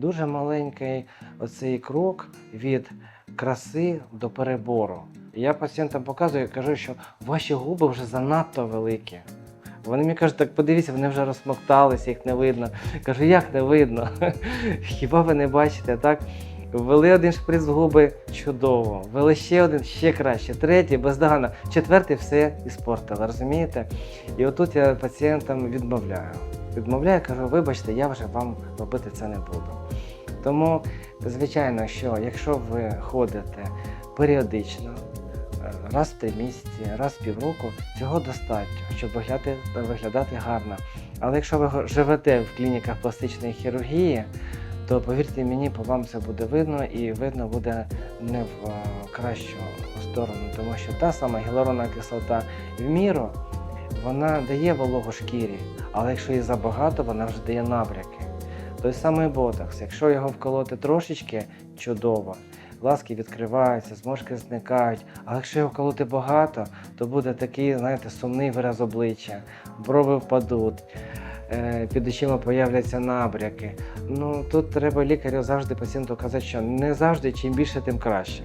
дуже маленький оцей крок від краси до перебору. Я пацієнтам показую, кажу, що ваші губи вже занадто великі. Вони мені кажуть, так подивіться, вони вже розсмокталися, їх не видно. Кажу, як не видно? Хіба ви не бачите, так? Ввели один шприц в губи чудово, ввели ще один ще краще, третій бездоганно, четвертий все іспортили, розумієте? І отут я пацієнтам відмовляю. Відмовляю, кажу, вибачте, я вже вам робити це не буду. Тому, звичайно, що якщо ви ходите періодично, е, раз в три місяці, раз в півроку, цього достатньо, щоб виглядати, виглядати гарно. Але якщо ви живете в клініках пластичної хірургії, то повірте мені, по вам це буде видно і видно буде не в е, кращу сторону, тому що та сама гіалуронова кислота в міру вона дає вологу шкірі, але якщо її забагато, вона вже дає набряки. Той самий ботокс, якщо його вколоти трошечки, чудово. Ласки відкриваються, зморшки зникають, але якщо його вколоти багато, то буде такий, знаєте, сумний вираз обличчя, брови впадуть, е, під очима появляться набряки. Ну тут треба лікарю завжди пацієнту казати, що не завжди чим більше, тим краще.